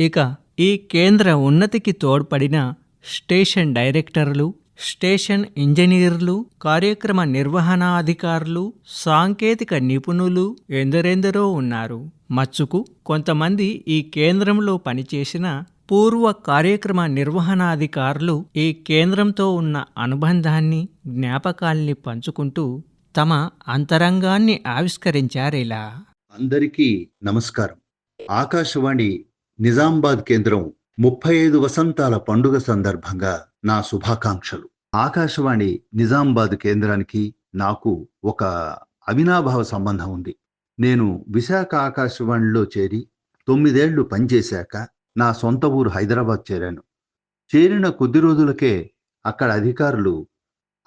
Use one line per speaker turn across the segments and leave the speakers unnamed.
ఇక ఈ కేంద్ర ఉన్నతికి తోడ్పడిన స్టేషన్ డైరెక్టర్లు స్టేషన్ ఇంజనీర్లు కార్యక్రమ నిర్వహణాధికారులు సాంకేతిక నిపుణులు ఎందరెందరో ఉన్నారు. మచ్చుకు కొంతమంది ఈ కేంద్రంలో పనిచేసిన పూర్వ కార్యక్రమ నిర్వహణాధికారులు ఈ కేంద్రంతో ఉన్న అనుబంధాన్ని జ్ఞాపకాల్ని పంచుకుంటూ తమ అంతరంగాన్ని ఆవిష్కరించారిలా.
అందరికీ నమస్కారం. ఆకాశవాణి నిజామాబాద్ కేంద్రం ముప్పై ఐదు వసంతాల పండుగ సందర్భంగా నా శుభాకాంక్షలు. ఆకాశవాణి నిజామాబాద్ కేంద్రానికి నాకు ఒక అవినాభావ సంబంధం ఉంది. నేను విశాఖ ఆకాశవాణిలో చేరి తొమ్మిదేళ్ళు పనిచేశాక నా సొంత ఊరు హైదరాబాద్ చేరాను. చేరిన కొద్ది రోజులకే అక్కడ అధికారులు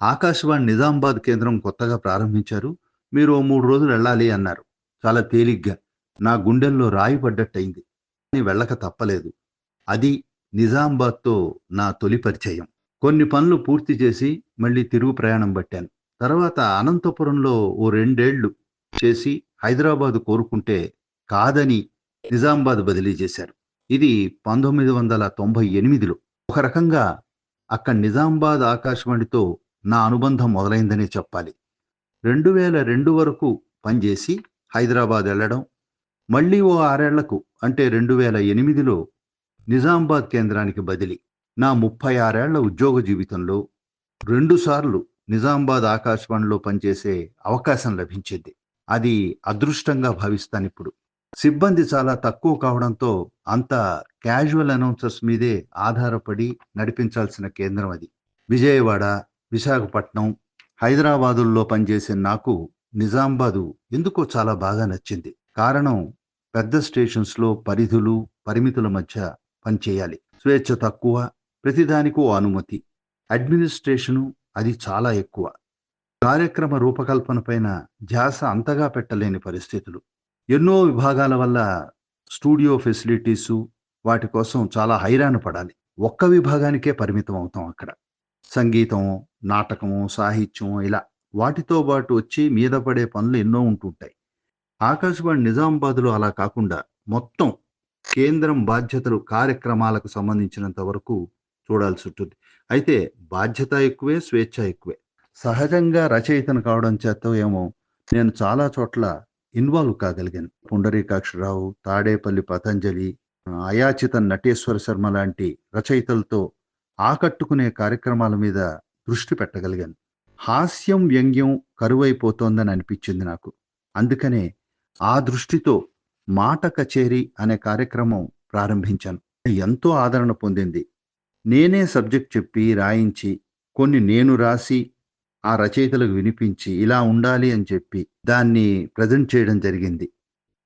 ఆకాశవాణి నిజామాబాద్ కేంద్రం కొత్తగా ప్రారంభించారు. మీరు ఓ మూడు రోజులు వెళ్ళాలి అన్నారు. చాలా తేలిగ్గా. నా గుండెల్లో రాయి పడ్డట్టయింది. కానీ వెళ్ళక తప్పలేదు. అది నిజామాబాద్తో నా తొలి పరిచయం. కొన్ని పనులు పూర్తి చేసి మళ్ళీ తిరుగు ప్రయాణం పట్టాను. తర్వాత అనంతపురంలో ఓ రెండేళ్ళు చేసి హైదరాబాద్ కోరుకుంటే కాదని నిజామాబాద్ బదిలీ చేశారు. ఇది పంతొమ్మిది వందల తొంభై ఎనిమిదిలో. ఒక రకంగా అక్కడ నిజామాబాద్ ఆకాశవాణితో నా అనుబంధం మొదలైందనే చెప్పాలి. రెండు వేల రెండు వరకు పనిచేసి హైదరాబాద్ వెళ్ళడం మళ్ళీ ఓ ఆరేళ్ళకు అంటే రెండు వేల ఎనిమిదిలో నిజామాబాద్ కేంద్రానికి బదిలీ. నా ముప్పై ఆరేళ్ళ ఉద్యోగ జీవితంలో రెండుసార్లు నిజామాబాద్ ఆకాశవాణిలో పనిచేసే అవకాశం లభించింది. అది అదృష్టంగా భావిస్తాను ఇప్పుడు సిబ్బంది చాలా తక్కువ కావడంతో అంత క్యాజువల్ అనౌన్సర్స్ మీదే ఆధారపడి నడిపించాల్సిన కేంద్రం అది. విజయవాడ విశాఖపట్నం హైదరాబాదుల్లో పనిచేసే నాకు నిజామాబాదు ఎందుకో చాలా బాగా నచ్చింది. కారణం పెద్ద స్టేషన్స్లో పరిధులు పరిమితుల మధ్య పనిచేయాలి. స్వేచ్ఛ తక్కువ ప్రతిదానికో అనుమతి. అడ్మినిస్ట్రేషను అది చాలా ఎక్కువ. కార్యక్రమ రూపకల్పన పైన ధ్యాస అంతగా పెట్టలేని పరిస్థితులు. ఎన్నో విభాగాల వల్ల స్టూడియో ఫెసిలిటీసు వాటి కోసం చాలా హైరాణ పడాలి. ఒక్క విభాగానికే పరిమితం అవుతాం అక్కడ. సంగీతం నాటకము సాహిత్యం ఇలా వాటితో పాటు వచ్చి మీద పడే పనులు ఎన్నో ఉంటుంటాయి ఆకాశవాణి నిజామాబాద్లో అలా కాకుండా మొత్తం కేంద్రం బాధ్యతలు కార్యక్రమాలకు సంబంధించినంత వరకు చూడాల్సి ఉంటుంది అయితే బాధ్యత ఎక్కువే స్వేచ్ఛ ఎక్కువే. సహజంగా రచయితను కావడం చేత ఏమో నేను చాలా చోట్ల ఇన్వాల్వ్ కాగలిగాను. పుండరీకాక్షరావు తాడేపల్లి పతంజలి అయాచిత నటేశ్వర శర్మ లాంటి రచయితలతో ఆకట్టుకునే కార్యక్రమాల మీద దృష్టి పెట్టగలిగాను. హాస్యం వ్యంగ్యం కరువైపోతోందని అనిపించింది నాకు. అందుకనే ఆ దృష్టితో మాట కచేరీ అనే కార్యక్రమం ప్రారంభించాను. ఎంతో ఆదరణ పొందింది నేనే సబ్జెక్ట్ చెప్పి రాయించి కొన్ని నేను రాసి ఆ రచయితలకు వినిపించి ఇలా ఉండాలి అని చెప్పి దాన్ని ప్రజెంట్ చేయడం జరిగింది.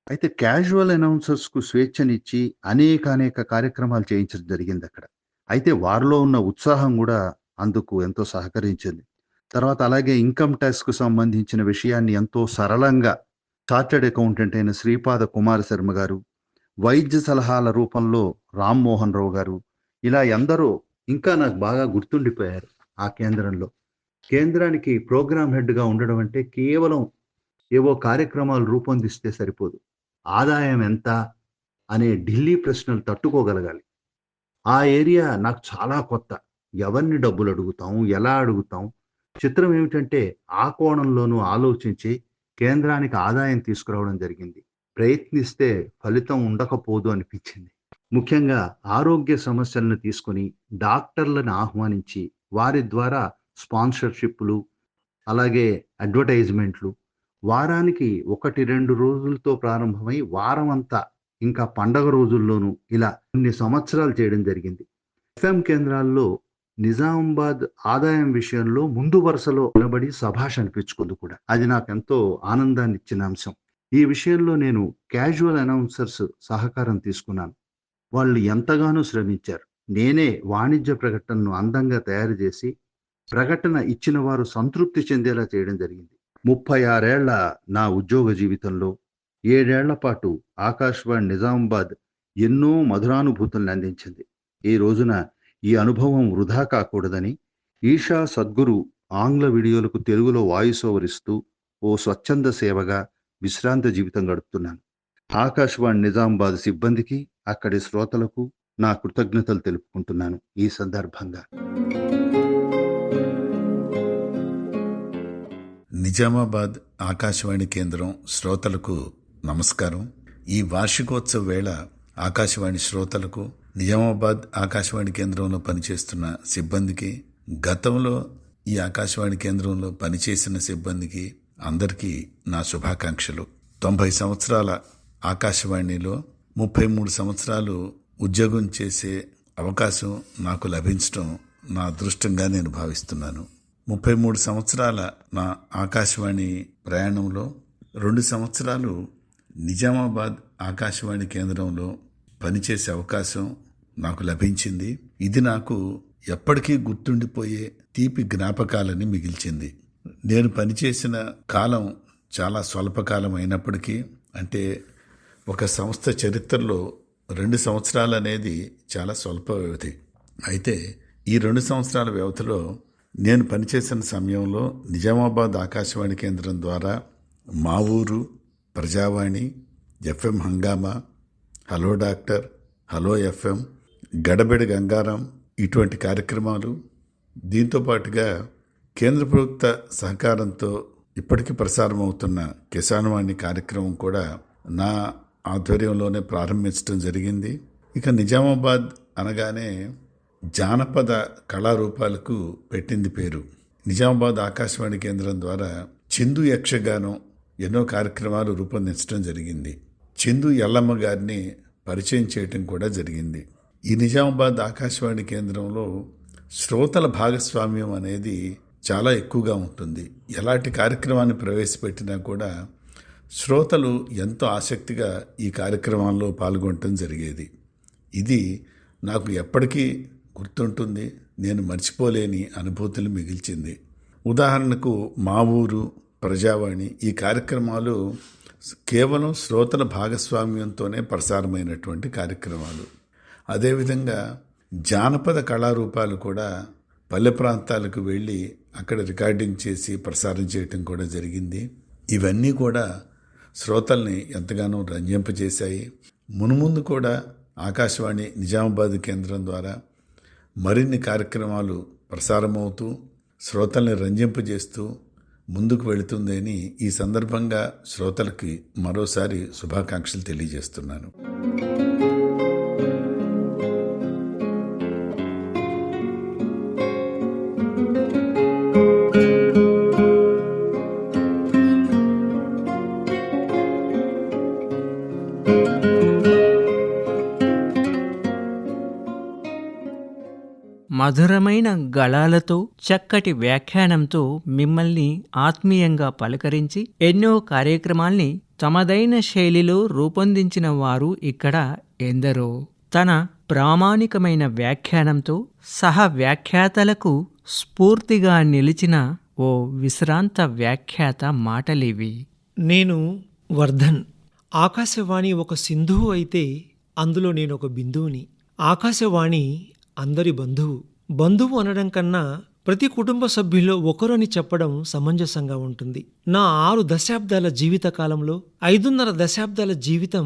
అయితే క్యాజువల్ అనౌన్సర్స్కు స్వేచ్ఛనిచ్చి అనేక అనేక కార్యక్రమాలు చేయించడం జరిగింది అక్కడ. అయితే వారిలో ఉన్న ఉత్సాహం కూడా అందుకు ఎంతో సహకరించింది. తర్వాత అలాగే ఇన్కమ్ ట్యాక్స్కు సంబంధించిన విషయాన్ని ఎంతో సరళంగా చార్టెడ్ అకౌంటెంట్ అయిన శ్రీపాద కుమార శర్మ గారు వైద్య సలహాల రూపంలో రామ్మోహన్ రావు గారు ఇలా ఎందరో ఇంకా నాకు బాగా గుర్తుండిపోయారు ఆ కేంద్రంలో. కేంద్రానికి ప్రోగ్రామ్ హెడ్గా ఉండడం అంటే కేవలం ఏవో కార్యక్రమాలు రూపొందిస్తే సరిపోదు. ఆదాయం ఎంత అనే ఢిల్లీ ప్రశ్నలు తట్టుకోగలగాలి. ఆ ఏరియా నాకు చాలా కొత్త. ఎవరిని డబ్బులు అడుగుతాం? ఎలా అడుగుతాం? చిత్రం ఏమిటంటే ఆ కోణంలోనూ ఆలోచించి కేంద్రానికి ఆదాయం తీసుకురావడం జరిగింది. ప్రయత్నిస్తే ఫలితం ఉండకపోదు అనిపించింది. ముఖ్యంగా ఆరోగ్య సమస్యలను తీసుకొని డాక్టర్లను ఆహ్వానించి వారి ద్వారా స్పాన్సర్షిప్లు అలాగే అడ్వర్టైజ్మెంట్లు. వారానికి ఒకటి రెండు రోజులతో ప్రారంభమై వారం అంతా ఇంకా పండగ రోజుల్లోనూ ఇలా కొన్ని సంవత్సరాలు చేయడం జరిగింది. ఎఫ్ఎం కేంద్రాల్లో నిజామాబాద్ ఆదాయం విషయంలో ముందు వరుసలో నిలబడి సభాష్ అనిపించుకుంది కూడా. అది నాకు ఎంతో ఆనందాన్ని ఇచ్చిన అంశం. ఈ విషయంలో నేను క్యాజువల్ అనౌన్సర్స్ సహకారం తీసుకున్నాను. వాళ్ళు ఎంతగానో శ్రమించారు. నేనే వాణిజ్య ప్రకటనను అందంగా తయారు చేసి ప్రకటన ఇచ్చిన వారు సంతృప్తి చెందేలా చేయడం జరిగింది. ముప్పై ఆరేళ్ళ నా ఉద్యోగ జీవితంలో ఏడేళ్ళ పాటు ఆకాశవాణి నిజామాబాద్ ఎన్నో మధురానుభూతుల్ని అందించింది. ఈ రోజున ఈ అనుభవం వృధా కాకూడదని ఈషా సద్గురు ఆంగ్ల వీడియోలకు తెలుగులో వాయిస్ ఓవర్ ఇస్తూ ఓ స్వచ్ఛంద సేవగా విశ్రాంత జీవితం గడుపుతున్నాను. ఆకాశవాణి నిజామాబాద్ సిబ్బందికి అక్కడి శ్రోతలకు నా కృతజ్ఞతలు తెలుపుకుంటున్నాను ఈ సందర్భంగా.
నిజామాబాద్ ఆకాశవాణి కేంద్రం శ్రోతలకు నమస్కారం. ఈ వార్షికోత్సవ వేళ ఆకాశవాణి శ్రోతలకు నిజామాబాద్ ఆకాశవాణి కేంద్రంలో పనిచేస్తున్న సిబ్బందికి గతంలో ఈ ఆకాశవాణి కేంద్రంలో పనిచేసిన సిబ్బందికి అందరికీ నా శుభాకాంక్షలు. తొంభై సంవత్సరాల ఆకాశవాణిలో ముప్పై మూడు సంవత్సరాలు ఉద్యోగం చేసే అవకాశం నాకు లభించడం నా అదృష్టంగా నేను భావిస్తున్నాను. ముప్పై మూడు సంవత్సరాల నా ఆకాశవాణి ప్రయాణంలో రెండు సంవత్సరాలు నిజామాబాద్ ఆకాశవాణి కేంద్రంలో పనిచేసే అవకాశం నాకు లభించింది. ఇది నాకు ఎప్పటికీ గుర్తుండిపోయే తీపి జ్ఞాపకాలని మిగిల్చింది. నేను పనిచేసిన కాలం చాలా స్వల్పకాలం అయినప్పటికీ అంటే ఒక సంస్థ చరిత్రలో రెండు సంవత్సరాలు అనేది చాలా స్వల్ప వ్యవధి. అయితే ఈ రెండు సంవత్సరాల వ్యవధిలో నేను పనిచేసిన సమయంలో నిజామాబాద్ ఆకాశవాణి కేంద్రం ద్వారా మా ఊరు Prajavani FM Hungama hello doctor hello FM Gadabedi Gangaram ఇటువంటి కార్యక్రమాలు దీంతో పాటుగా కేంద్ర ప్రభుత్వ సహకారంతో ఇప్పటికీ ప్రసారం అవుతున్న కిసాన్ వాణి కార్యక్రమం కూడా నా ఆధ్వర్యంలోనే ప్రారంభించడం జరిగింది. ఇక నిజామాబాద్ అనగానే జానపద కళారూపాలకు పెట్టింది పేరు. నిజామాబాద్ ఆకాశవాణి కేంద్రం ద్వారా చిందు యక్షగానం ఎన్నో కార్యక్రమాలు రూపొందించడం జరిగింది. చిందు ఎల్లమ్మ గారిని పరిచయం చేయటం కూడా జరిగింది. ఈ నిజామాబాద్ ఆకాశవాణి కేంద్రంలో శ్రోతల భాగస్వామ్యం అనేది చాలా ఎక్కువగా ఉంటుంది. ఎలాంటి కార్యక్రమాన్ని ప్రవేశపెట్టినా కూడా శ్రోతలు ఎంతో ఆసక్తిగా ఈ కార్యక్రమాల్లో పాల్గొనటం జరిగేది. ఇది నాకు ఎప్పటికీ గుర్తుంటుంది. నేను మర్చిపోలేని అనుభూతులు మిగిల్చింది. ఉదాహరణకు మా ఊరు ప్రజావాణి ఈ కార్యక్రమాలు కేవలం శ్రోతల భాగస్వామ్యంతోనే ప్రసారమైనటువంటి కార్యక్రమాలు. అదేవిధంగా జానపద కళారూపాలు కూడా పల్లె ప్రాంతాలకు వెళ్ళి అక్కడ రికార్డింగ్ చేసి ప్రసారం చేయటం కూడా జరిగింది. ఇవన్నీ కూడా శ్రోతల్ని ఎంతగానో రంజింపజేశాయి. మునుముందు కూడా ఆకాశవాణి నిజామాబాద్ కేంద్రం ద్వారా మరిన్ని కార్యక్రమాలు ప్రసారమవుతూ శ్రోతల్ని రంజింపజేస్తూ ముందుకు వెళుతుందని ఈ సందర్భంగా శ్రోతలకి మరోసారి శుభాకాంక్షలు తెలియజేస్తున్నాను.
మధురమైన గళాలతో చక్కటి వ్యాఖ్యానంతో మిమ్మల్ని ఆత్మీయంగా పలకరించి ఎన్నో కార్యక్రమాల్ని తమదైన శైలిలో రూపొందించిన వారు ఇక్కడ ఎందరో. తన ప్రామాణికమైన వ్యాఖ్యానంతో సహ వ్యాఖ్యాతలకు స్ఫూర్తిగా నిలిచిన ఓ విశ్రాంత వ్యాఖ్యాత మాటలివి.
నేను వర్ధన్. ఆకాశవాణి ఒక సింధువు అయితే అందులో నేను ఒక బిందువుని. ఆకాశవాణి అందరి బంధువు. బంధువు అనడం కన్నా ప్రతి కుటుంబ సభ్యుల్లో ఒకరని చెప్పడం సమంజసంగా ఉంటుంది. నా ఆరు దశాబ్దాల జీవిత కాలంలో ఐదున్నర దశాబ్దాల జీవితం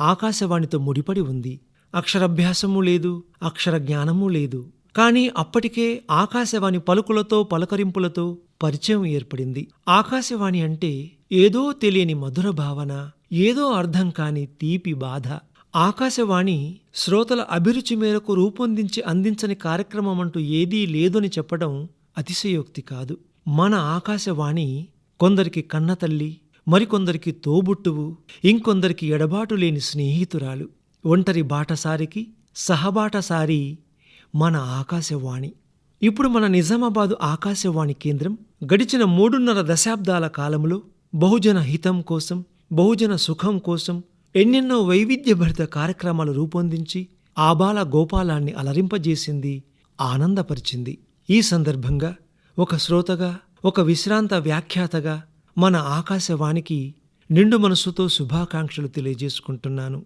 ఆకాశవాణితో ముడిపడి ఉంది. అక్షరాభ్యాసము లేదు అక్షర జ్ఞానము లేదు. కానీ అప్పటికే ఆకాశవాణి పలుకులతో పలకరింపులతో పరిచయం ఏర్పడింది. ఆకాశవాణి అంటే ఏదో తెలియని మధుర భావన ఏదో అర్థం కాని తీపి బాధ. ఆకాశవాణి శ్రోతల అభిరుచి మేరకు రూపొందించి అందించని కార్యక్రమం అంటూ ఏదీ లేదని చెప్పడం అతిశయోక్తి కాదు. మన ఆకాశవాణి కొందరికి కన్నతల్లి మరికొందరికి తోబుట్టువు ఇంకొందరికి ఎడబాటు లేని స్నేహితురాలు. ఒంటరి బాటసారికి సహబాటసారి మన ఆకాశవాణి. ఇప్పుడు మన నిజామాబాదు ఆకాశవాణి కేంద్రం గడిచిన మూడున్నర దశాబ్దాల కాలంలో బహుజన హితం కోసం బహుజన సుఖం కోసం ఎన్నెన్నో వైవిధ్యభరిత కార్యక్రమాలు రూపొందించి ఆబాల గోపాలాన్ని అలరింపజేసింది ఆనందపరిచింది. ఈ సందర్భంగా ఒక శ్రోతగా ఒక విశ్రాంత వ్యాఖ్యాతగా మన ఆకాశవాణికి నిండు మనసుతో శుభాకాంక్షలు తెలియజేసుకుంటున్నాను.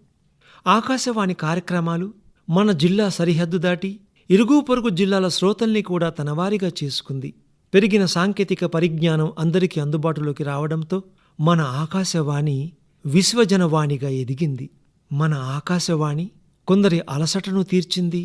ఆకాశవాణి కార్యక్రమాలు మన జిల్లా సరిహద్దు దాటి ఇరుగు పొరుగు జిల్లాల శ్రోతల్ని కూడా తనవారిగా చేసుకుంది. పెరిగిన సాంకేతిక పరిజ్ఞానం అందరికీ అందుబాటులోకి రావడంతో మన ఆకాశవాణి విశ్వజనవాణిగా ఎదిగింది. మన ఆకాశవాణి కొందరి అలసటను తీర్చింది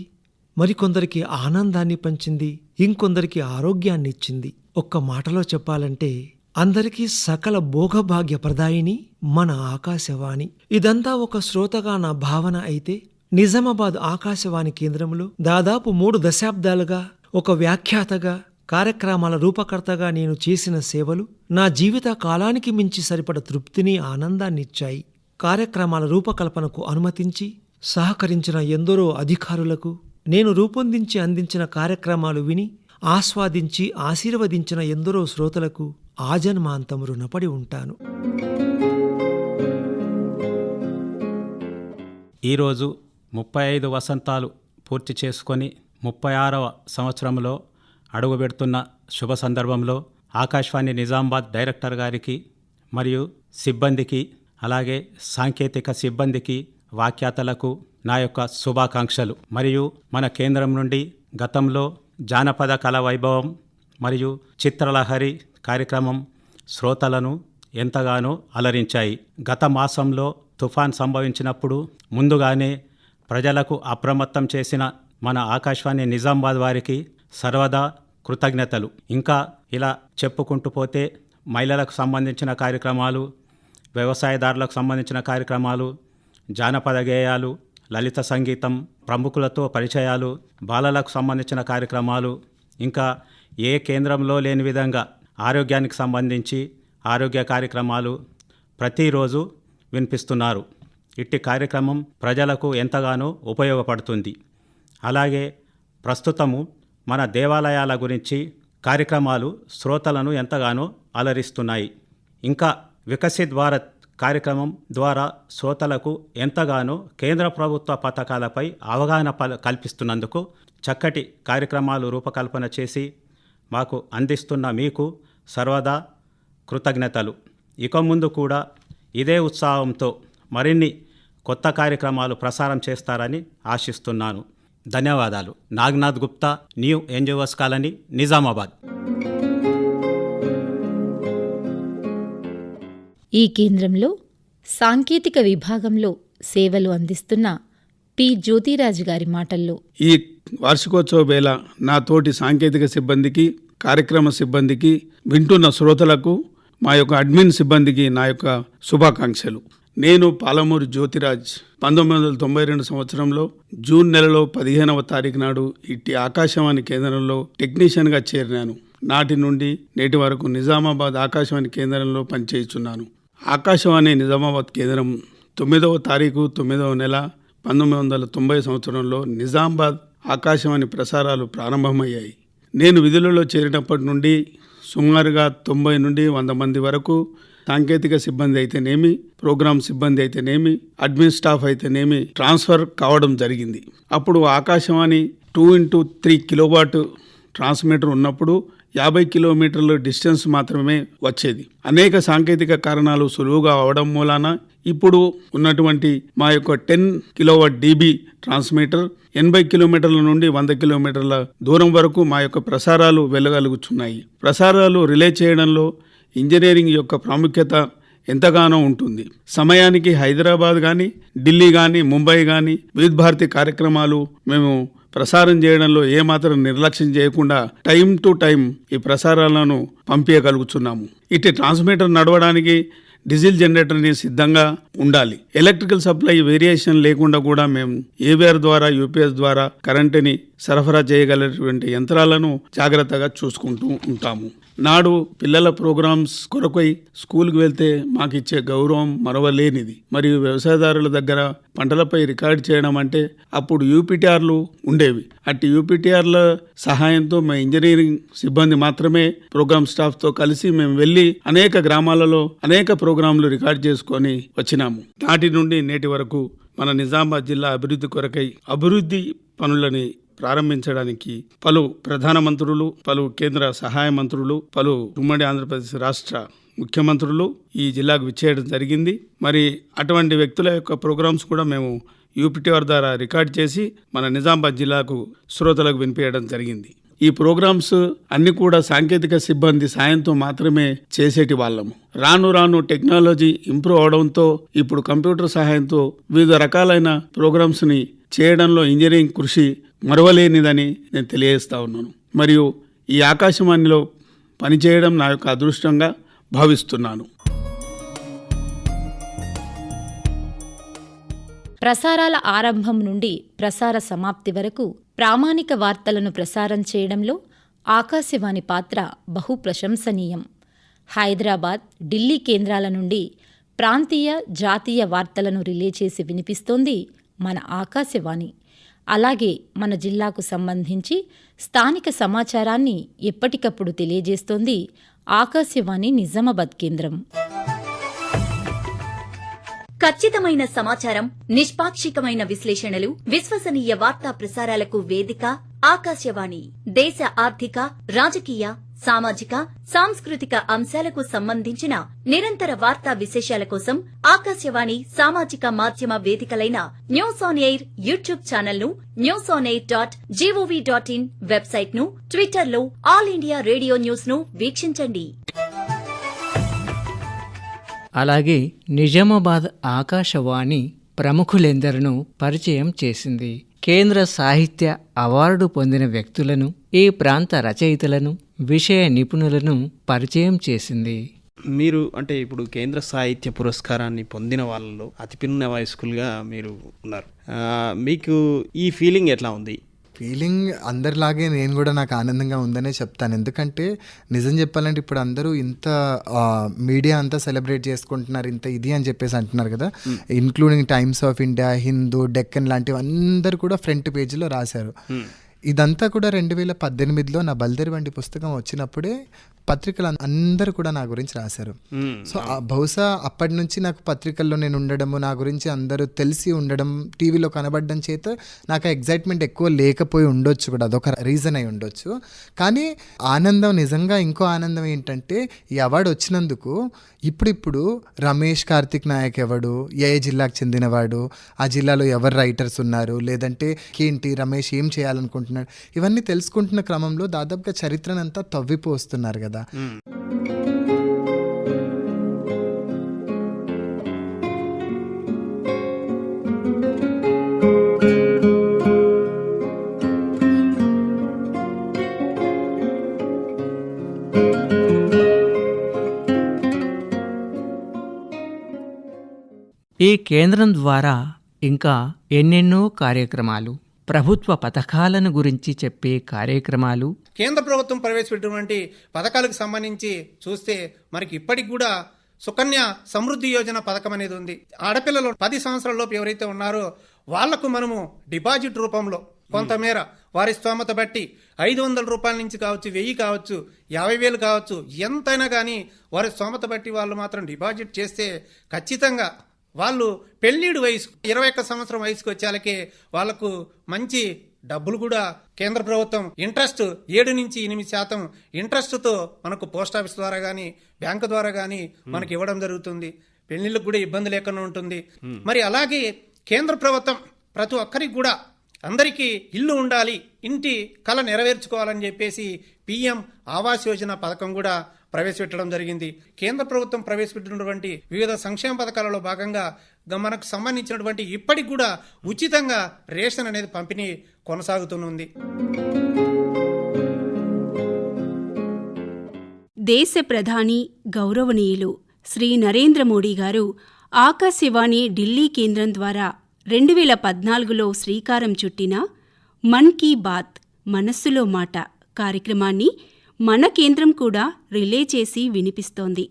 మరికొందరికి ఆనందాన్ని పంచింది ఇంకొందరికి ఆరోగ్యాన్ని ఇచ్చింది. ఒక్క మాటలో చెప్పాలంటే అందరికీ సకల భోగభాగ్య ప్రదాయిని మన ఆకాశవాణి. ఇదంతా ఒక శ్రోతగా నా భావన అయితే నిజామాబాద్ ఆకాశవాణి కేంద్రంలో దాదాపు మూడు దశాబ్దాలుగా ఒక వ్యాఖ్యాతగా కార్యక్రమాల రూపకర్తగా నేను చేసిన సేవలు నా జీవిత కాలానికి మించి సరిపడ తృప్తిని ఆనందాన్ని ఇచ్చాయి. కార్యక్రమాల రూపకల్పనకు అనుమతించి సహకరించిన ఎందరో అధికారులకు నేను రూపొందించి అందించిన కార్యక్రమాలు విని ఆస్వాదించి ఆశీర్వదించిన ఎందరో శ్రోతలకు ఆజన్మాంతం రుణపడి ఉంటాను.
ఈరోజు ముప్పై ఐదు వసంతాలు పూర్తి చేసుకొని ముప్పై ఆరవ సంవత్సరంలో అడుగుపెడుతున్న శుభ సందర్భంలో ఆకాశవాణి నిజామాబాద్ డైరెక్టర్ గారికి మరియు సిబ్బందికి అలాగే సాంకేతిక సిబ్బందికి వాఖ్యాతలకు నా యొక్క శుభాకాంక్షలు. మరియు మన కేంద్రం నుండి గతంలో జానపద కళ వైభవం మరియు చిత్రలహరి కార్యక్రమం శ్రోతలను ఎంతగానో అలరించాయి. గత మాసంలో తుఫాన్ సంభవించినప్పుడు ముందుగానే ప్రజలకు అప్రమత్తం చేసిన మన ఆకాశవాణి నిజామాబాద్ వారికి సర్వదా కృతజ్ఞతలు. ఇంకా ఇలా చెప్పుకుంటూ పోతే మహిళలకు సంబంధించిన కార్యక్రమాలు వ్యవసాయదారులకు సంబంధించిన కార్యక్రమాలు జానపద గేయాలు లలిత సంగీతం ప్రముఖులతో పరిచయాలు బాలలకు సంబంధించిన కార్యక్రమాలు ఇంకా ఏ కేంద్రంలో లేని విధంగా ఆరోగ్యానికి సంబంధించి ఆరోగ్య కార్యక్రమాలు ప్రతిరోజు వినిపిస్తున్నారు. ఇట్టి కార్యక్రమం ప్రజలకు ఎంతగానో ఉపయోగపడుతుంది. అలాగే ప్రస్తుతము మన దేవాలయాల గురించి కార్యక్రమాలు శ్రోతలను ఎంతగానో అలరిస్తున్నాయి. ఇంకా వికసిత్ భారత్ కార్యక్రమం ద్వారా శ్రోతలకు ఎంతగానో కేంద్ర ప్రభుత్వ పథకాలపై అవగాహన కల్పిస్తున్నందుకు చక్కటి కార్యక్రమాలు రూపకల్పన చేసి మాకు అందిస్తున్న మీకు సర్వదా కృతజ్ఞతలు. ఇక ముందు కూడా ఇదే ఉత్సాహంతో మరిన్ని కొత్త కార్యక్రమాలు ప్రసారం చేస్తారని ఆశిస్తున్నాను. ధన్యవాదాలు. Nagnath Gupta new NGOs colony Nizamabad.
ఈ కేంద్రంలో సాంకేతిక విభాగంలో సేవలు అందిస్తున్న పి. జ్యోతిరాజు గారి మాటల్లో.
ఈ వార్షికోత్సవ వేళ నా తోటి సాంకేతిక సిబ్బందికి కార్యక్రమ సిబ్బందికి వింటున్న శ్రోతలకు మా యొక్క అడ్మిన్ సిబ్బందికి నా యొక్క శుభాకాంక్షలు. నేను పాలమూరు జ్యోతిరాజ్. పంతొమ్మిది వందల తొంభై రెండు సంవత్సరంలో జూన్ నెలలో పదిహేనవ తారీఖు నాడు ఇట్టి ఆకాశవాణి కేంద్రంలో టెక్నీషియన్గా చేరినాను. నాటి నుండి నేటి వరకు నిజామాబాద్ ఆకాశవాణి కేంద్రంలో పనిచేస్తున్నాను ఆకాశవాణి నిజామాబాద్ కేంద్రం తొమ్మిదవ తారీఖు తొమ్మిదవ నెల పంతొమ్మిది వందల తొంభై సంవత్సరంలో నిజామాబాద్ ఆకాశవాణి ప్రసారాలు ప్రారంభమయ్యాయి. నేను విధులలో చేరినప్పటి నుండి సుమారుగా తొంభై నుండి వంద మంది వరకు సాంకేతిక సిబ్బంది అయితేనేమి ప్రోగ్రామ్ సిబ్బంది అయితేనేమి అడ్మిన్ స్టాఫ్ అయితేనేమి ట్రాన్స్ఫర్ కావడం జరిగింది. అప్పుడు Akashvani two into three kilowatt transmitter ఉన్నప్పుడు యాభై కిలోమీటర్ల డిస్టెన్స్ మాత్రమే వచ్చేది. అనేక సాంకేతిక కారణాలు సులువుగా అవడం మూలాన ఇప్పుడు ఉన్నటువంటి మా యొక్క టెన్ కిలోవాట్ డీబీ ట్రాన్స్మీటర్ ఎనభై కిలోమీటర్ల నుండి వంద కిలోమీటర్ల దూరం వరకు మా యొక్క ప్రసారాలు వెళ్ళగలుగుతున్నాయి ప్రసారాలు రిలే చేయడంలో ఇంజనీరింగ్ యొక్క ప్రాముఖ్యత ఎంతగానో ఉంటుంది. సమయానికి హైదరాబాద్ కానీ ఢిల్లీ కానీ ముంబై కానీ వివిధ భారతి కార్యక్రమాలు మేము ప్రసారం చేయడంలో ఏమాత్రం నిర్లక్ష్యం చేయకుండా టైం టు టైం ఈ ప్రసారాలను పంపించగలుగుతున్నాము ఇటు ట్రాన్స్మిటర్ నడవడానికి డీజిల్ జనరేటర్ని సిద్ధంగా ఉండాలి. ఎలక్ట్రికల్ సప్లై వేరియేషన్ లేకుండా కూడా మేము ఏవిఆర్ ద్వారా యూపీఎస్ ద్వారా కరెంటుని సరఫరా చేయగలిగినటువంటి యంత్రాలను జాగ్రత్తగా చూసుకుంటూ ఉంటాము. నాడు పిల్లల ప్రోగ్రామ్స్ కొరకై స్కూల్కి వెళ్తే మాకు ఇచ్చే గౌరవం మరవలేనిది. మరియు వ్యవసాయదారుల దగ్గర పంటలపై రికార్డ్ చేయడం అంటే అప్పుడు యూపీటీఆర్లు ఉండేవి. అట్టి యూపీటీఆర్ల సహాయంతో మా ఇంజనీరింగ్ సిబ్బంది మాత్రమే ప్రోగ్రామ్ స్టాఫ్తో కలిసి మేము వెళ్ళి అనేక గ్రామాలలో అనేక ప్రోగ్రాంలు రికార్డ్ చేసుకొని వచ్చినాము. నాటి నుండి నేటి వరకు మన నిజామాబాద్ జిల్లా అభివృద్ధి కొరకై అభివృద్ధి పనులని ప్రారంభించడానికి పలు ప్రధాన మంత్రులు పలు కేంద్ర సహాయ మంత్రులు పలు ఉమ్మడి ఆంధ్రప్రదేశ్ రాష్ట్ర ముఖ్యమంత్రులు ఈ జిల్లాకు విచ్చేయడం జరిగింది. మరి అటువంటి వ్యక్తుల యొక్క ప్రోగ్రామ్స్ కూడా మేము యూపీటీఆర్ ద్వారా రికార్డ్ చేసి మన నిజామాబాద్ జిల్లాకు శ్రోతలకు వినిపించడం జరిగింది. ఈ ప్రోగ్రామ్స్ అన్ని కూడా సాంకేతిక సిబ్బంది సాయంతో మాత్రమే చేసేటి వాళ్ళము రాను రాను టెక్నాలజీ ఇంప్రూవ్ అవడంతో ఇప్పుడు కంప్యూటర్ సహాయంతో వివిధ రకాలైన ప్రోగ్రామ్స్ని చేయడంలో ఇంజనీరింగ్ కృషి మరవలేనిదని నేను తెలియజేస్తా ఉన్నాను. మరియు ఈ ఆకాశవాణిలో పనిచేయడం నా యొక్క అదృష్టంగా భావిస్తున్నాను.
ప్రసారాల ఆరంభం నుండి ప్రసార సమాప్తి వరకు ప్రామాణిక వార్తలను ప్రసారం చేయడంలో ఆకాశవాణి పాత్ర బహు ప్రశంసనీయం. హైదరాబాద్ ఢిల్లీ కేంద్రాల నుండి ప్రాంతీయ జాతీయ వార్తలను రిలే చేసి వినిపిస్తోంది మన ఆకాశవాణి. అలాగే మన జిల్లాకు సంబంధించి స్థానిక సమాచారాన్ని ఎప్పటికప్పుడు తెలియజేస్తోంది ఆకాశవాణి నిజామాబాద్ కేంద్రం.
ఖచ్చితమైన సమాచారం నిష్పాక్షికమైన విశ్లేషణలు విశ్వసనీయ వార్తా ప్రసారాలకు వేదిక ఆకాశవాణి. దేశ ఆర్థిక రాజకీయ సామాజిక సాంస్కృతిక అంశాలకు సంబంధించిన నిరంతర వార్తా విశేషాల కోసం ఆకాశవాణి సామాజిక మాధ్యమ వేదికలైన న్యూస్ ఆన్ ఎయిర్ యూట్యూబ్ ఛానల్ను news on air dot GOV dot in వెబ్సైట్ను ట్విట్టర్లో ఆల్ ఇండియా రేడియో న్యూస్ను వీక్షించండి.
అలాగే నిజామాబాద్ ఆకాశవాణి ప్రముఖులెందరినూ పరిచయం చేసింది. కేంద్ర సాహిత్య అవార్డు పొందిన వ్యక్తులను ఈ ప్రాంత రచయితలను విషయ నిపుణులను పరిచయం చేసింది.
మీరు అంటే ఇప్పుడు కేంద్ర సాహిత్య పురస్కారాన్ని పొందిన వాళ్ళలో అతి పిన్న వయస్కులుగా మీరు ఉన్నారు. ఆ, మీకు ఈ ఫీలింగ్ ఎట్లా ఉంది?
ఫీలింగ్ అందరిలాగే నేను కూడా నాకు ఆనందంగా ఉందనే చెప్తాను. ఎందుకంటే నిజం చెప్పాలంటే ఇప్పుడు అందరూ ఇంత మీడియా అంతా సెలబ్రేట్ చేసుకుంటున్నారు ఇంత ఇది అని చెప్పేసి అంటున్నారు కదా. Including Times of India Hindu Deccan లాంటివి అందరూ కూడా ఫ్రంట్ పేజీలో రాశారు. ఇదంతా కూడా రెండు వేల పద్దెనిమిదిలో నా బల్దేరి వంటి పుస్తకం వచ్చినప్పుడే పత్రికలు అందరూ కూడా నా గురించి రాశారు. సో బహుశా అప్పటి నుంచి నాకు పత్రికల్లో నేను ఉండడము నా గురించి అందరూ తెలిసి ఉండడం టీవీలో కనబడడం చేత నాకు ఎగ్జైట్మెంట్ ఎక్కువ లేకపోయి ఉండొచ్చు కూడా అదొక రీజన్ అయి ఉండొచ్చు. కానీ ఆనందం నిజంగా ఇంకో ఆనందం ఏంటంటే ఈ అవార్డు వచ్చినందుకు ఇప్పుడిప్పుడు రమేష్ కార్తిక్ నాయక్ ఎవడు? ఏ జిల్లాకు చెందినవాడు? ఆ జిల్లాలో ఎవరు రైటర్స్ ఉన్నారు? లేదంటే ఏంటి? రమేష్ ఏం చేయాలనుకుంటున్నాడు? ఇవన్నీ తెలుసుకుంటున్న క్రమంలో దాదాపుగా చరిత్రనంతా తవ్విపోస్తున్నారు కదా.
ఈ కేంద్రం ద్వారా ఇంకా ఎన్నెన్నో కార్యక్రమాలు ప్రభుత్వ పథకాలను గురించి చెప్పే కార్యక్రమాలు.
కేంద్ర ప్రభుత్వం ప్రవేశపెట్టినటువంటి పథకాలకు సంబంధించి చూస్తే మనకి ఇప్పటికి కూడా సుకన్య సమృద్ధి యోజన పథకం అనేది ఉంది. ఆడపిల్లలు పది సంవత్సరాల లోపు ఎవరైతే ఉన్నారో వాళ్ళకు మనము డిపాజిట్ రూపంలో కొంతమేర వారి స్తోమత బట్టి ఐదు వందల రూపాయల నుంచి కావచ్చు వెయ్యి కావచ్చు యాభై వేలు కావచ్చు ఎంతైనా కానీ వారి స్తోమత బట్టి వాళ్ళు మాత్రం డిపాజిట్ చేస్తే ఖచ్చితంగా వాళ్ళు పెళ్ళిడు వయసు ఇరవై ఒక్క సంవత్సరం వయసుకు వచ్చేలకే వాళ్ళకు మంచి డబ్బులు కూడా కేంద్ర ప్రభుత్వం ఇంట్రెస్ట్ ఏడు నుంచి ఎనిమిది శాతం ఇంట్రెస్ట్తో మనకు పోస్ట్ ఆఫీస్ ద్వారా కానీ బ్యాంకు ద్వారా కానీ మనకి ఇవ్వడం జరుగుతుంది. పెళ్ళిళ్ళకు కూడా ఇబ్బంది లేకుండా ఉంటుంది. మరి అలాగే కేంద్ర ప్రభుత్వం ప్రతి ఒక్కరికి కూడా అందరికీ ఇల్లు ఉండాలి ఇంటి కళ నెరవేర్చుకోవాలని చెప్పేసి పిఎం ఆవాస్ యోజన పథకం కూడా ప్రవేశపెట్టడం జరిగింది. కేంద్ర ప్రభుత్వం ప్రవేశపెట్టినటువంటి వివిధ సంక్షేమ పథకాలలో భాగంగా మనకు సంబంధించినటువంటి ఇప్పటికి కూడా ఉచితంగా రేషన్ అనేది పంపిణీ కొనసాగుతుంది
దేశ ప్రధాని గౌరవనీయులు శ్రీ నరేంద్ర మోడీ గారు ఆకాశవాణి ఢిల్లీ కేంద్రం ద్వారా రెండు వేల పద్నాలుగులో శ్రీకారం చుట్టిన మన్ కీ బాత్ మనస్సులో మాట కార్యక్రమాన్ని మన కేంద్రం కూడా రిలే చేసి వినిపిస్తోంది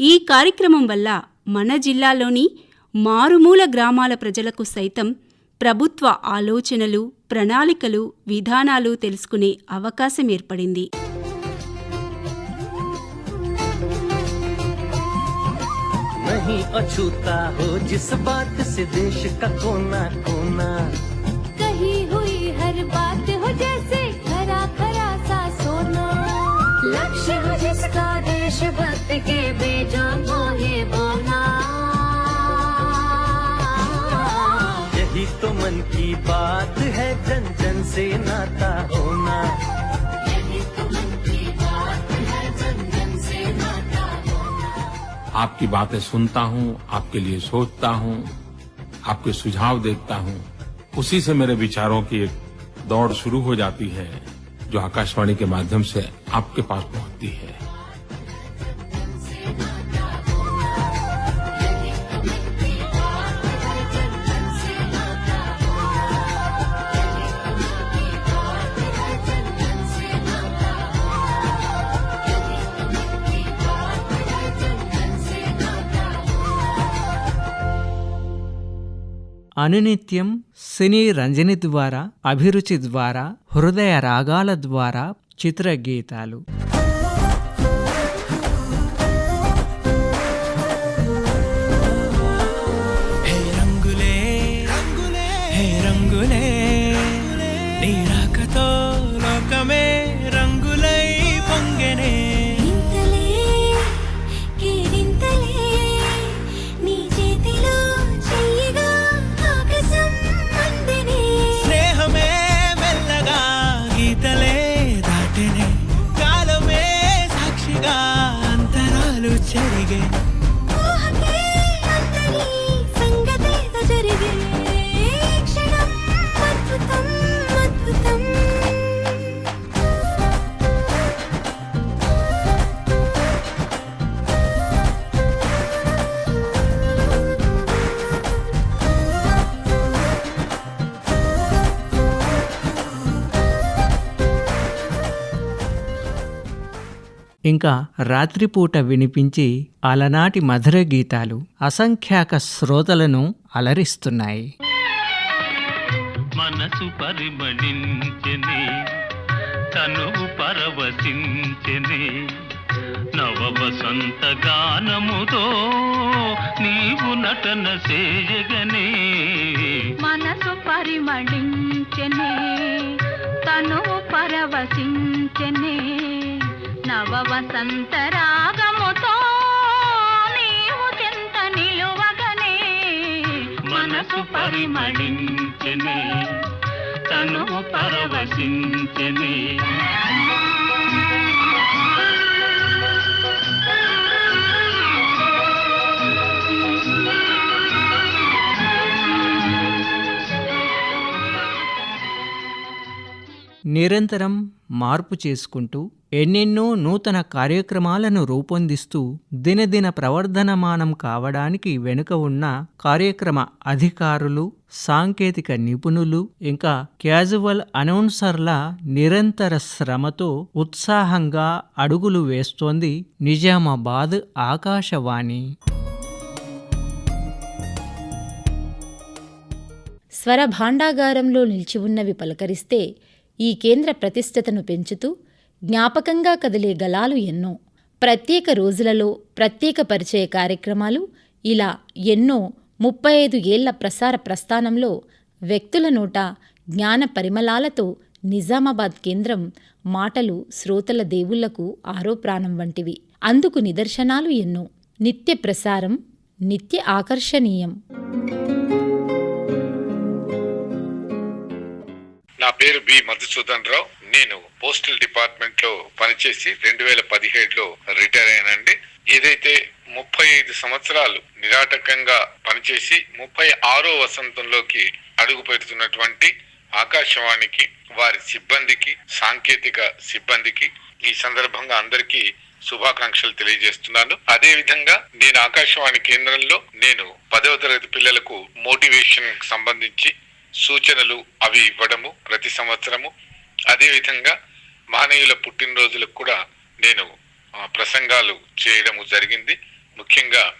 ఈ కార్యక్రమం వల్ల మన జిల్లాలోని మారుమూల గ్రామాల ప్రజలకు సైతం ప్రభుత్వ ఆలోచనలు ప్రణాళికలు విధానాలు తెలుసుకునే అవకాశం ఏర్పడింది
नहीं अछूता हो जिस बात से देश का कोना कोना
हो जिसका देशभक्ति के बेजों को ही बोलना
यही तो मन की बात है जन जन से नाता होना।
यही तो मन की बात है जन जन से नाता होना।
आपकी बातें सुनता हूँ आपके लिए सोचता हूँ आपके सुझाव देखता हूँ। उसी से मेरे विचारों की एक दौड़ शुरू हो जाती है। जो आकाशवाणी के माध्यम से आपके पास पहुँचती है।
अनुनित्यम సినీ రంజని ద్వారా అభిరుచి ద్వారా హృదయ రాగాల ద్వారా చిత్రగీతాలు.
again.
ఇంకా రాత్రిపూట వినిపించి అలనాటి మధుర గీతాలు అసంఖ్యాక శ్రోతలను అలరిస్తున్నాయి.
మనసు పరిమళించెనే తనువు పరవశించెనే నవ వసంత గానముతో నీవు నటన చేయగనే.
మనసు పరిమళించెనే తను పరవశించెనే నవ వసంత రాగముతో నీవు చెంత నిలువగనే
మనసు పరిమళించనే తను పరవశించనే.
నిరంతరం మార్పు చేసుకుంటూ ఎన్నెన్నో నూతన కార్యక్రమాలను రూపొందిస్తూ దినదిన ప్రవర్ధనమానం కావడానికి వెనుక ఉన్న కార్యక్రమ అధికారులు సాంకేతిక నిపుణులు ఇంకా క్యాజువల్ అనౌన్సర్ల నిరంతర శ్రమతో ఉత్సాహంగా అడుగులు వేస్తోంది నిజామాబాద్ ఆకాశవాణి.
స్వర భాండాగారంలో నిలిచి ఉన్నవి పలకరిస్తే ఈ కేంద్ర ప్రతిష్టతను పెంచుతూ జ్ఞాపకంగా కదిలే గలాలు ఎన్నో. ప్రత్యేక రోజులలో ప్రత్యేక పరిచయ కార్యక్రమాలు ఇలా ఎన్నో ముప్పై ఐదు ఏళ్ళ ప్రసార ప్రస్థానంలో వ్యక్తుల నోట జ్ఞాన పరిమళాలతో నిజామాబాద్ కేంద్రం మాటలు శ్రోతల దేవుళ్ళకు ఆరో ప్రాణం వంటివి. అందుకు నిదర్శనాలు ఎన్నో. నిత్య ప్రసారం నిత్య ఆకర్షణీయం.
నా పేరు బి మధుసూదన్ రావు. నేను పోస్టల్ డిపార్ట్మెంట్లో పనిచేసి రెండు వేల పదిహేడులో రిటైర్ అయ్యానండి. ఏదైతే ముప్పై ఐదు సంవత్సరాలు నిరాటకంగా పనిచేసి ముప్పై ఆరో వసంతంలోకి అడుగు పెడుతున్నటువంటి ఆకాశవాణికి వారి సిబ్బందికి సాంకేతిక సిబ్బందికి ఈ సందర్భంగా అందరికీ శుభాకాంక్షలు తెలియజేస్తున్నాను. అదే విధంగా నేను ఆకాశవాణి కేంద్రంలో నేను పదవ తరగతి పిల్లలకు మోటివేషన్ సంబంధించి సూచనలు అవి ఇవ్వడము ప్రతి సంవత్సరము. అదేవిధంగా మహనీయుల పుట్టినరోజులకు కూడా నేను ప్రసంగాలు చేయడము జరిగింది. ముఖ్యంగా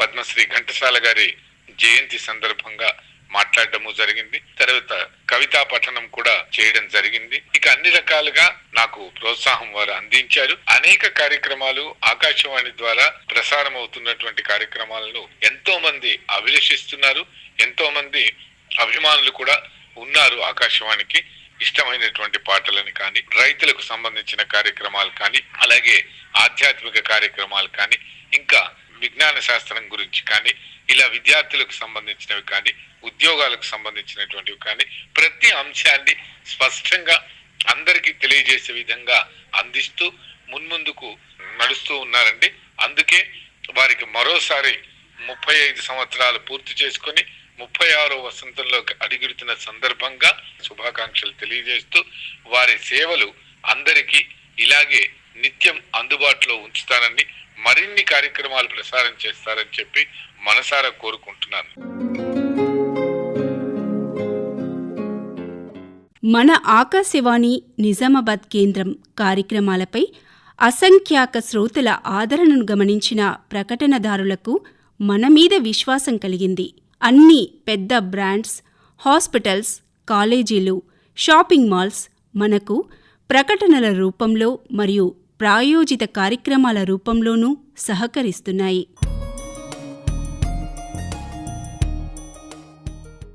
పద్మశ్రీ ఘంటసాల గారి జయంతి సందర్భంగా మాట్లాడడము జరిగింది. తర్వాత కవితా పఠనం కూడా చేయడం జరిగింది. ఇక అన్ని రకాలుగా నాకు ప్రోత్సాహం వారు అందించారు. అనేక కార్యక్రమాలు ఆకాశవాణి ద్వారా ప్రసారం అవుతున్నటువంటి కార్యక్రమాలను ఎంతో మంది అభిలషిస్తున్నారు. ఎంతో మంది అభిమానులు కూడా ఉన్నారు ఆకాశవాణికి. ఇష్టమైనటువంటి పాటలను కానీ రైతులకు సంబంధించిన కార్యక్రమాలు కానీ అలాగే ఆధ్యాత్మిక కార్యక్రమాలు కానీ ఇంకా విజ్ఞాన శాస్త్రం గురించి కానీ ఇలా విద్యార్థులకు సంబంధించినవి కానీ ఉద్యోగాలకు సంబంధించినటువంటివి కానీ ప్రతి అంశాన్ని స్పష్టంగా అందరికీ తెలియజేసే విధంగా అందిస్తూ మున్ముందుకు నడుస్తూ ఉన్నారండి. అందుకే వారికి మరోసారి ముప్పై ఐదు సంవత్సరాలు పూర్తి చేసుకొని ముప్పై ఆరో వసంతంలో అడుగుడుతున్న సందర్భంగా శుభాకాంక్షలు తెలియజేస్తూ వారి సేవలు అందరికీ ఇలాగే నిత్యం అందుబాటులో ఉంచుతానని మరిన్ని కార్యక్రమాలు ప్రసారం చేస్తారని చెప్పి మనసారా కోరుకుంటున్నాను.
మన ఆకాశవాణి నిజామాబాద్ కేంద్రం కార్యక్రమాలపై అసంఖ్యాక శ్రోతల ఆదరణను గమనించిన ప్రకటనదారులకు మన మీద విశ్వాసం కలిగింది. అన్ని పెద్ద బ్రాండ్స్ హాస్పిటల్స్ కాలేజీలు షాపింగ్ మాల్స్ మనకు ప్రకటనల రూపంలో మరియు ప్రాయోజిత కార్యక్రమాల రూపంలోనూ సహకరిస్తున్నాయి.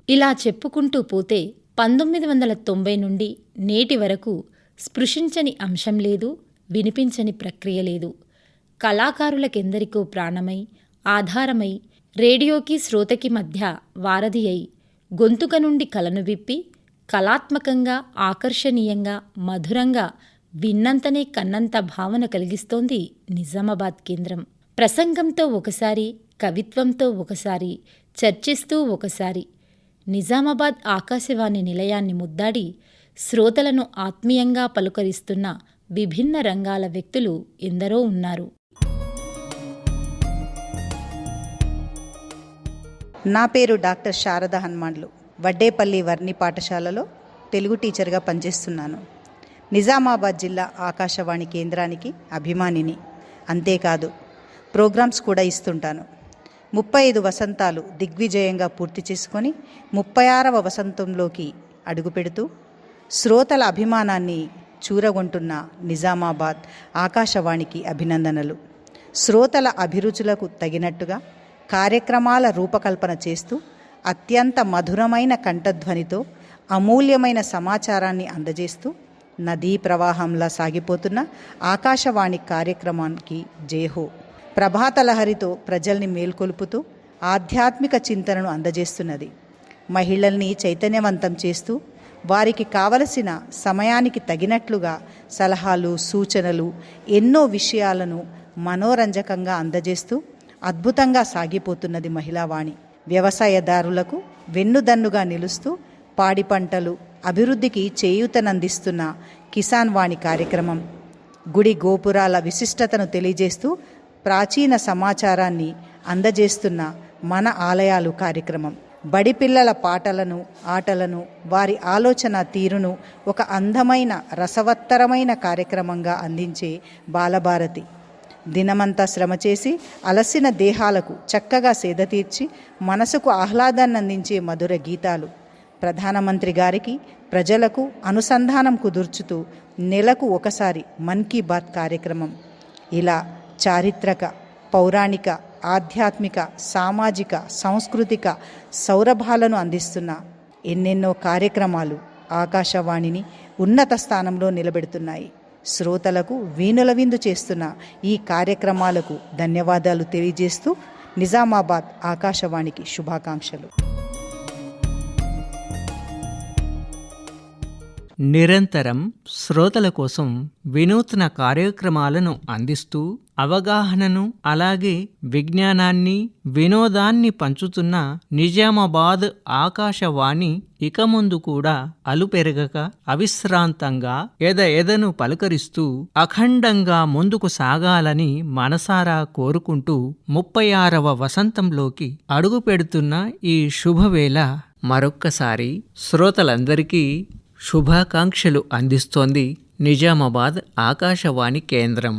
ఇలా చెప్పుకుంటూ పోతే పంతొమ్మిది వందల తొంభై నుండి నేటి వరకు స్పృశించని అంశం లేదు వినిపించని ప్రక్రియ లేదు. కళాకారులకెందరికో ప్రాణమై ఆధారమై రేడియోకి శ్రోతకి మధ్య వారధి అయి గొంతుక నుండి కలను విప్పి కళాత్మకంగా ఆకర్షణీయంగా మధురంగా విన్నంతనే కన్నంత భావన కలిగిస్తోంది నిజామాబాద్ కేంద్రం. ప్రసంగంతో ఒకసారి కవిత్వంతో ఒకసారి చర్చిస్తూ ఒకసారి నిజామాబాద్ ఆకాశవాణి నిలయాన్ని ముద్దాడి శ్రోతలను ఆత్మీయంగా పలుకరిస్తున్న విభిన్న రంగాల వ్యక్తులు ఎందరో ఉన్నారు.
నా పేరు డాక్టర్ శారద హనుమాన్లు. వడ్డేపల్లి వర్ణి పాఠశాలలో తెలుగు టీచర్గా పనిచేస్తున్నాను. నిజామాబాద్ జిల్లా ఆకాశవాణి కేంద్రానికి అభిమానిని. అంతేకాదు ప్రోగ్రామ్స్ కూడా ఇస్తుంటాను. ముప్పై ఐదు వసంతాలు దిగ్విజయంగా పూర్తి చేసుకొని ముప్పై ఆరవ వసంతంలోకి అడుగుపెడుతూ శ్రోతల అభిమానాన్ని చూరగొంటున్న నిజామాబాద్ ఆకాశవాణికి అభినందనలు. శ్రోతల అభిరుచులకు తగినట్టుగా కార్యక్రమాల రూపకల్పన చేస్తూ అత్యంత మధురమైన కంఠధ్వనితో అమూల్యమైన సమాచారాన్ని అందజేస్తూ నదీ ప్రవాహంలా సాగిపోతున్న ఆకాశవాణి కార్యక్రమానికి జేహో ప్రభాతలహరితో ప్రజల్ని మేల్కొలుపుతూ ఆధ్యాత్మిక చింతనను అందజేస్తున్నది. మహిళల్ని చైతన్యవంతం చేస్తూ వారికి కావలసిన సమయానికి తగినట్లుగా సలహాలు సూచనలు ఎన్నో విషయాలను మనోరంజకంగా అందజేస్తూ అద్భుతంగా సాగిపోతున్నది మహిళావాణి. వ్యవసాయదారులకు వెన్నుదన్నుగా నిలుస్తూ పాడి పంటలు అభివృద్ధికి చేయూతనందిస్తున్న కిసాన్ వాణి కార్యక్రమం. గుడి గోపురాల విశిష్టతను తెలియజేస్తూ ప్రాచీన సమాచారాన్ని అందజేస్తున్న మన ఆలయాలు కార్యక్రమం. బడి పిల్లల పాటలను ఆటలను వారి ఆలోచన తీరును ఒక అందమైన రసవత్తరమైన కార్యక్రమంగా అందించే బాలభారతి. దినమంతా శ్రమ చేసి అలసిన దేహాలకు చక్కగా సేద తీర్చి మనసుకు ఆహ్లాదాన్ని అందించే మధుర గీతాలు. ప్రధానమంత్రి గారికి ప్రజలకు అనుసంధానం కుదుర్చుతూ నెలకు ఒకసారి మన్ కీ బాత్ కార్యక్రమం. ఇలా చారిత్రక పౌరాణిక ఆధ్యాత్మిక సామాజిక సాంస్కృతిక సౌరభాలను అందిస్తున్న ఎన్నెన్నో కార్యక్రమాలు ఆకాశవాణిని ఉన్నత స్థానంలో నిలబెడుతున్నాయి. శ్రోతలకు వీణుల విందు చేస్తున్న ఈ కార్యక్రమాలకు ధన్యవాదాలు తెలియజేస్తూ నిజామాబాద్ ఆకాశవాణికి శుభాకాంక్షలు.
నిరంతరం శ్రోతల కోసం వినూత్న కార్యక్రమాలను అందిస్తూ అవగాహనను అలాగే విజ్ఞానాన్ని వినోదాన్ని పంచుతున్న నిజామాబాద్ ఆకాశవాణి ఇక ముందు కూడా అలుపెరగక అవిశ్రాంతంగా ఎద ఎదను పలుకరిస్తూ అఖండంగా ముందుకు సాగాలని మనసారా కోరుకుంటూ ముప్పై ఆరవ వసంతంలోకి అడుగుపెడుతున్న ఈ శుభవేళ మరొక్కసారి శ్రోతలందరికీ శుభాకాంక్షలు అందిస్తోంది నిజామాబాద్ ఆకాశవాణి కేంద్రం.